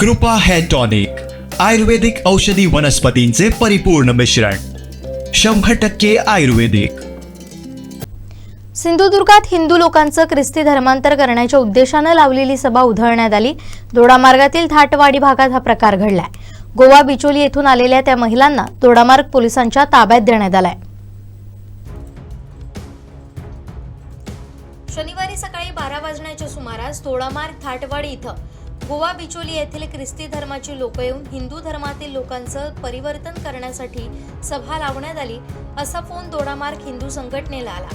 कृपा hair tonic आयुर्वेदिक औषधी वनस्पतींचे परिपूर्ण मिश्रण शंभर टक्के आयुर्वेदिक. सिंधुदुर्गात हिंदू लोकांचं ख्रिस्ती धर्मांतर करण्याच्या उद्देशानं लावलेली सभा उधळण्यात आली. दोडामार्गातील थाटवाडी भागात हा प्रकार घडलाय. गोवा बिचोली येथून आलेल्या त्या महिलांना दोडामार्ग पोलिसांच्या ताब्यात देण्यात आलाय. शनिवारी सकाळी बारा वाजण्याच्या सुमारास दोडामार्ग थाटवाडी इथं गोवा बिचोली येथील ख्रिस्ती धर्माची लोक येऊन हिंदू धर्मातील लोकांचं परिवर्तन करण्यासाठी सभा लावण्यात आली असा फोन दोडामार्ग हिंदू संघटनेला आला.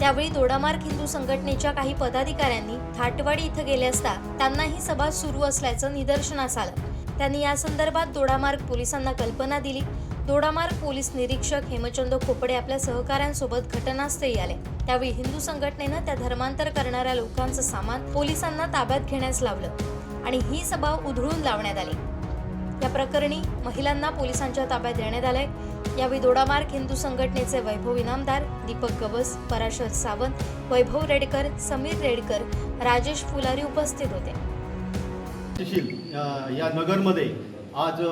त्यावेळी दोडामार्ग हिंदू संघटनेच्या काही पदाधिकाऱ्यांनी थाटवाडी इथं गेले असता त्यांना ही सभा सुरू असल्याचं निदर्शनास आलं. त्यांनी या संदर्भात दोडामार्ग पोलिसांना कल्पना दिली. दोडामार्ग पोलीस निरीक्षक हेमचंद खोपडे आपल्या सहकाऱ्यांसोबत घटनास्थळी आले. त्यावेळी हिंदू संघटनेनं त्या धर्मांतर करणाऱ्या लोकांचं सामान पोलिसांना ताब्यात घेण्यास लावलं. आणि ही सभा उधळून लावण्यात आली. या प्रकरणी महिलांना पोलिसांच्या ताब्यात देण्यात आलंय. यावेळी दोडामार्ग हिंदू संघटनेचे वैभव इनामदार दीपक गवस पराशर सावंत वैभव रेडकर समीर रेडकर राजेश फुलारी उपस्थित होते. या नगरमध्ये आज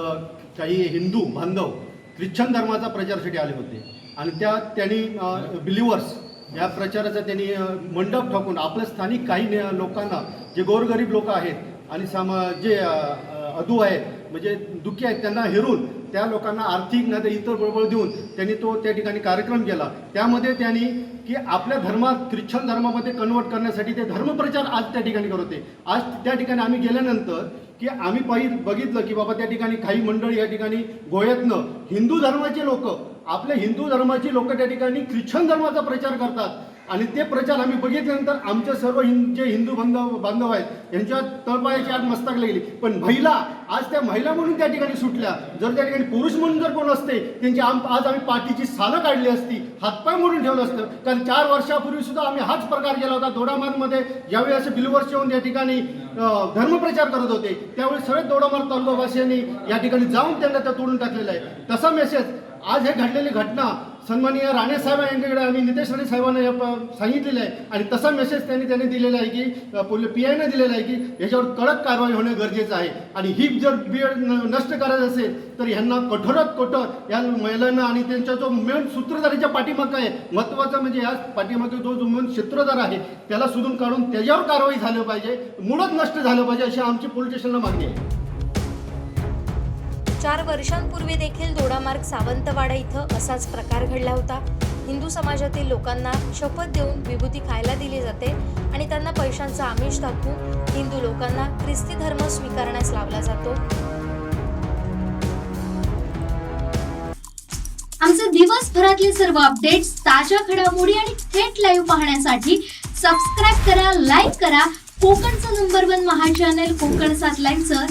काही हिंदू बांधव ख्रिश्चन धर्माचा प्रचारासाठी आले होते. आणि त्या त्यांनी बिलिव्हर्स या प्रचाराचा त्यांनी मंडप ठोकून आपल्या स्थानिक काही लोकांना जे गोरगरीब लोक आहेत आणि सामा जे अधू आहेत म्हणजे दुःखी आहेत त्यांना हेरून त्या लोकांना आर्थिक नाही तर इतर बळबळ देऊन त्यांनी तो त्या ठिकाणी कार्यक्रम केला. त्यामध्ये त्यांनी की आपल्या धर्मात ख्रिश्चन धर्मामध्ये कन्वर्ट करण्यासाठी ते धर्मप्रचार आज त्या ठिकाणी करत होते. आज त्या ठिकाणी आम्ही गेल्यानंतर की आम्ही पाहि बघितलं की बाबा त्या ठिकाणी काही मंडळी या ठिकाणी गोव्यातनं हिंदू धर्माचे लोक आपल्या हिंदू धर्माची लोक त्या ठिकाणी ख्रिश्चन धर्माचा प्रचार करतात. आणि ते प्रचार आम्ही बघितल्यानंतर आमच्या सर्व हिं जे हिंदू बांधव बांधव आहेत यांच्या तळपायाची आत मस्तक लागली. पण महिला आज त्या महिला म्हणून त्या ठिकाणी सुटल्या. जर त्या ठिकाणी पुरुष म्हणून जर कोण असते त्यांची आम आज आम्ही पाठीची सालं काढली असती हातपाय म्हणून ठेवलं असतं. कारण चार वर्षापूर्वी सुद्धा आम्ही हाच प्रकार केला होता. दोडामार्गमध्ये ज्यावेळी असे बिलवर्ष येऊन त्या ठिकाणी धर्मप्रचार करत होते त्यावेळी सगळे दोडामार्ग तालुकावासियांनी या ठिकाणी जाऊन त्यांना त्या तोडून टाकलेलं आहे. तसा मेसेज आज हे घडलेली घटना सन्माननीय राणे साहेब यांच्याकडे. आम्ही नितेश राणे साहेबांना या सांगितलेलं आहे. आणि तसा मेसेज त्यांनी त्यांनी दिलेला आहे की पोलीस पी आयने दिलेला आहे की याच्यावर कडक कारवाई होणे गरजेचं आहे. आणि ही जर बीएड नष्ट करायचं असेल तर ह्यांना कठोरात कठोर या महिलांना आणि त्यांचा जो मेन सूत्रधारीच्या पाठीमागं आहे महत्त्वाचा म्हणजे या पाठीमागे जो जो मेन सूत्रधार आहे त्याला शोधून काढून त्याच्यावर कारवाई झाली पाहिजे. मुळच नष्ट झालं पाहिजे अशी आमची पोलीस स्टेशनला मागणी आहे. चार वर्षांपूर्वी देखील दोडामार्ग सावंतवाडा इथं असाच प्रकार घडला होता. हिंदू समाजातील लोकांना शपथ देऊन विभूती खायला दिली जाते आणि त्यांना पैशांचा आमिष दाखवून हिंदू लोकांना ख्रिस्ती धर्म स्वीकारण्यास लावला जातो. आमचे दिवसभरातले सर्व अपडेट्स ताज्या घडामोडी आणि थेट लाईव्ह पाहण्यासाठी सबस्क्राईब करा लाईक करा. कोकणचं number one Maha channel Konkan सात लाईनचं